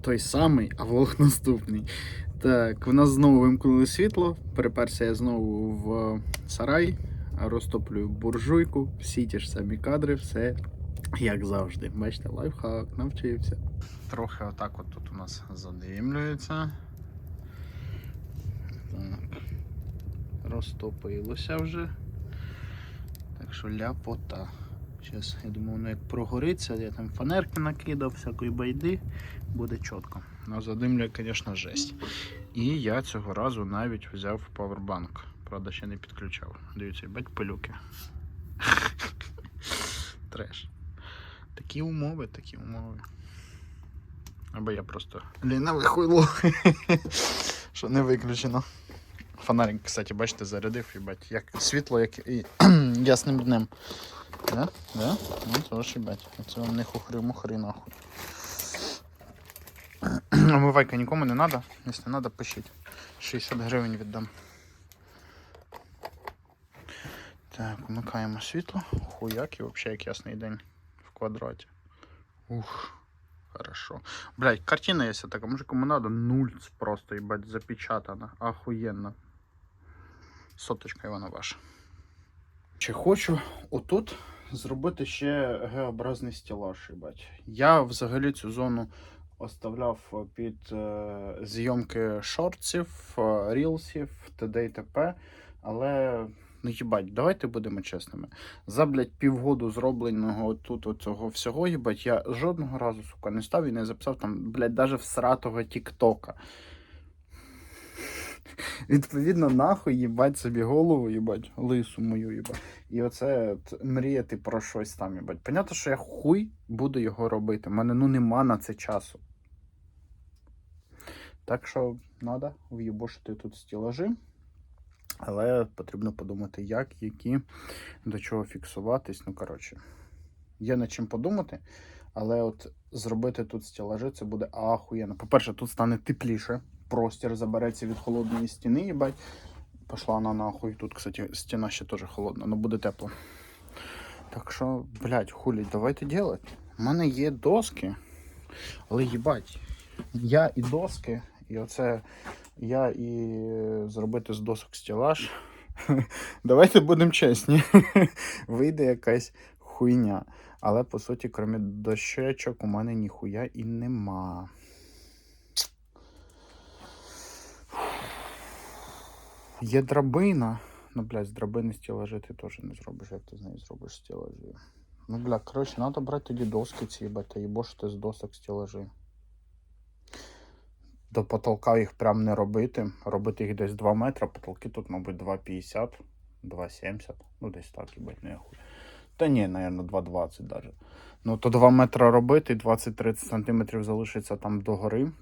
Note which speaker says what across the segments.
Speaker 1: Той самий, а влог наступний. Так, в нас знову вимкнули світло. Переперся я знову в сарай, розтоплюю буржуйку, всі ті ж самі кадри, все як завжди. Бачите, лайфхак, навчився. Трохи отак от тут у нас задимлюється. Так. Розтопилося вже. Так що ляпота. Зараз, я думаю, воно як прогориться, я там фанерки накидав, всякої байди, буде чітко. Ну, задимлює, звісно, жесть. І я цього разу навіть взяв павербанк. Правда, ще не підключав. Дивіться, бать пилюки. Треш. Такі умови, такі умови. Або я просто ліниве хуйло, що не виключено. Фонарик, кстати, бачите, зарядив, їбать, як світло, як і ясним днем. Да? Да? Ну, то ж їбать. Це вам не хухри-мухри нахуй. Омивайка нікому не треба. Якщо треба, пишіть. 60 гривень віддам. Так, вмикаємо світло. Хуяк і взагалі як ясний день в квадраті. Ух, хорошо. Блять, картина є така, може кому надо, нуль просто, їбать, запечатана. Охуєнно. Соточка вона ваша. Чи хочу отут зробити ще Г-образний стелаж, їбать. Я взагалі цю зону оставляв під е, зйомки шортсів, е, рілсів, т.д. і т.п. Але, ну їбать, давайте будемо чесними. За, блядь, півгоду зробленого тут оцього всього, їбать, я жодного разу, сука, не став і не записав там, блядь, даже всратого Тіктока. Відповідно, нахуй їбать собі голову, їбать, лису мою, їбать. І оце от, мріяти про щось там, їбать. Понятно, що я хуй буду його робити. У мене ну нема на це часу. Так що треба в'єбошити тут стілажі. Але потрібно подумати, як, які, до чого фіксуватись. Ну, коротше, є над чим подумати. Але от зробити тут стілажі це буде ахуєнно. По-перше, тут стане тепліше. Простір забереться від холодної стіни, їбать. Пошла вона нахуй. Тут, кстати, стіна ще теж холодна, але буде тепло. Так що, блядь, хулі, давайте делать. У мене є доски, але їбать, я і доски, і оце я і зробити з досок стелаж. Давайте будемо чесні. Вийде якась хуйня. Але по суті, крім дощечок, у мене ніхуя і нема. Є драбина. Ну, блядь, з драбини стілажі ти теж не зробиш, як ти з неї зробиш стілажі. Ну, бля, коротше, треба брати тоді доски ці, їбать, та їбошити з досок стілажі. До потолка їх прям не робити. Робити їх десь 2 метри, потолки тут, мабуть, 2,50, 2,70. Ну, десь так, їбать, не хуй. Та ні, наверное, 2,20 даже. Ну, то 2 метри робити, 20-30 сантиметрів залишиться там догори.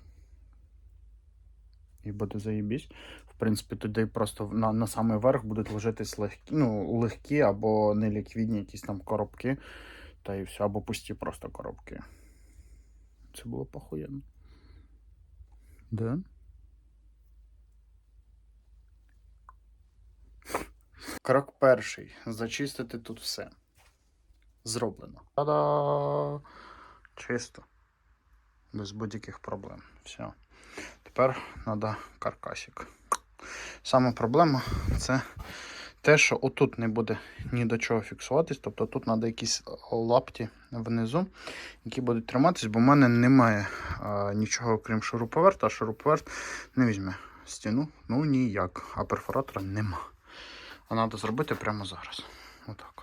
Speaker 1: І буде заєбісь. В принципі, туди просто на, на самий верх будуть ложитись легкі, ну, легкі або неліквідні якісь там коробки. Та і все, або пусті просто коробки. Це було похуєнно. Да? Крок перший. Зачистити тут все. Зроблено. Та-да! Чисто. Без будь-яких проблем. Все. Тепер треба каркасик. Сама проблема це те, що отут не буде ні до чого фіксуватись. Тобто тут треба якісь лапті внизу, які будуть триматись, бо в мене немає а, нічого крім шуруповерта, а шуруповерт не візьме стіну. Ну ніяк. А перфоратора нема. А треба зробити прямо зараз. Отак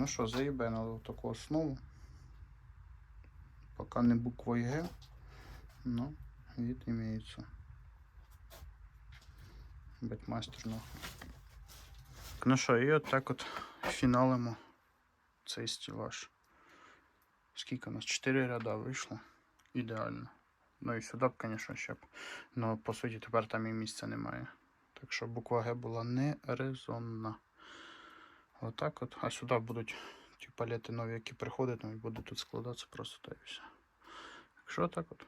Speaker 1: Ну що, заїбено таку основу. Поки не буквою Г, но вид имеется. Батьмастер нахуй. Ну що, і от так от фіналимо цей стілаж. Скільки у нас? 4 ряда вийшло. Ідеально. Ну і сюди б, звісно, ще б. Ну, по суті, тепер там і місця немає. Так що буква Г була не резонна. Отак от. А сюди будуть ті палети нові, які приходять, ну, і будуть тут складатися просто та і все. Так так от.